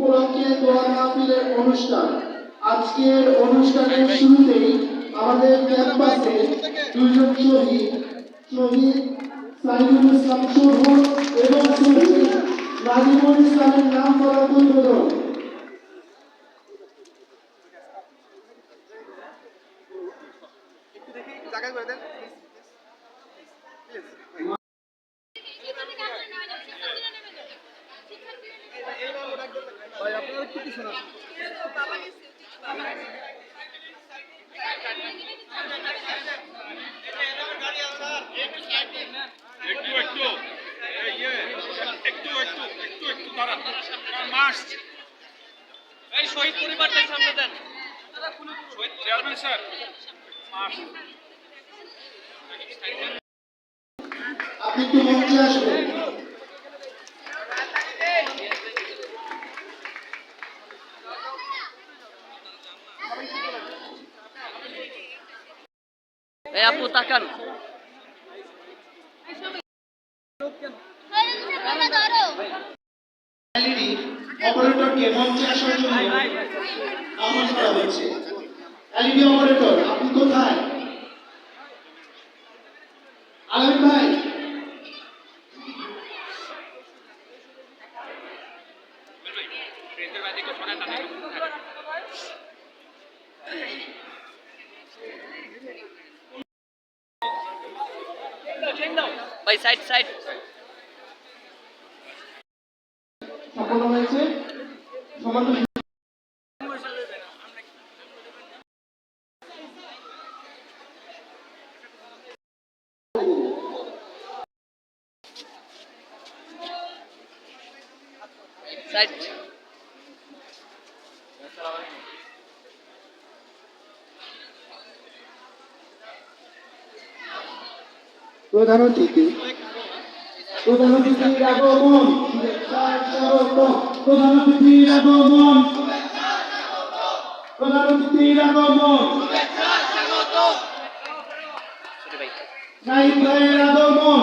উপলক্ষে দোয়া মাহফিলের অনুষ্ঠান। আজকের অনুষ্ঠানের শুরুতেই আমাদের ক্যাম্পাসে দুজন শহীদ শহীদ সাইদুল ইসলাম শোভন এবং শহীদ নাজিমুল ইসলামের নাম করা উদ্বোধন ভাই আপনারা একটু একটু একটু একটু একটু একটু দাঁড়ান মাস এই শহীদ পরিবারদের সামনে দেন চেয়ারম্যান স্যার মাস আপনি একটু মঞ্চে আসবেন? এই আপু, তাকান। অপারেটরকে মঞ্চে আসার জন্য আহ্বান করা হচ্ছে এলইডি অপারেটর আপনি কোথায়? আলম ভাই। ভাই সাইড সাইড সম্পন্ন হয়েছে? সমান্ত সাইড প্রধান অতিথি প্রধান অতিথির আগমন প্রধান অতিথির আগমন প্রধান অতিথির আগমন। নাইব ভাইয়ের আগমন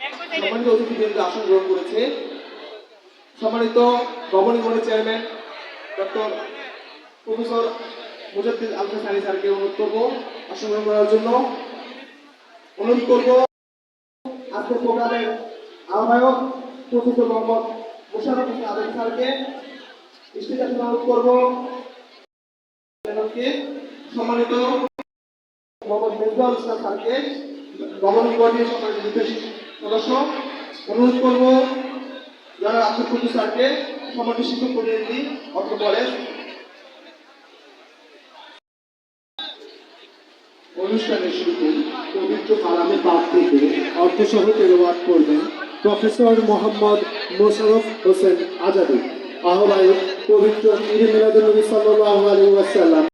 সম্মানিত অতিথিবৃন্দ আসন গ্রহণ করেছে। সম্মানিত governing body chairman doctor professor Mujaddid Alfa Sani স্যারকে অনুরোধ করব আসন গ্রহণ করার জন্য। অনুরোধ করব আজকের প্রোগ্রামের আহ্বায়ক প্রফেসর মোহাম্মদ মোশারফ হোসেন আবেদ স্যারকে স্টেজ আসন অনুরোধ করব। সম্মানিত মোহাম্মদ মেজবাউল ইসলাম স্যারকে গভর্নিং বডির সম্মানিত সদস্য, অনুরোধ করব যারা কুদ্দুস স্যারকে সম্মানিত শিক্ষক প্রতিনিধি অনুষ্ঠানের শুরুতে পবিত্র কালামে থেকে অর্থসহ করবেন প্রফেসর মোহাম্মদ মোশাররফ হোসেন আজাদি। আহ্বায়ক পবিত্র ঈদ মিলাদুন্নবী সাল্লাল্লাহু আলাইহি ওয়াসাল্লাম।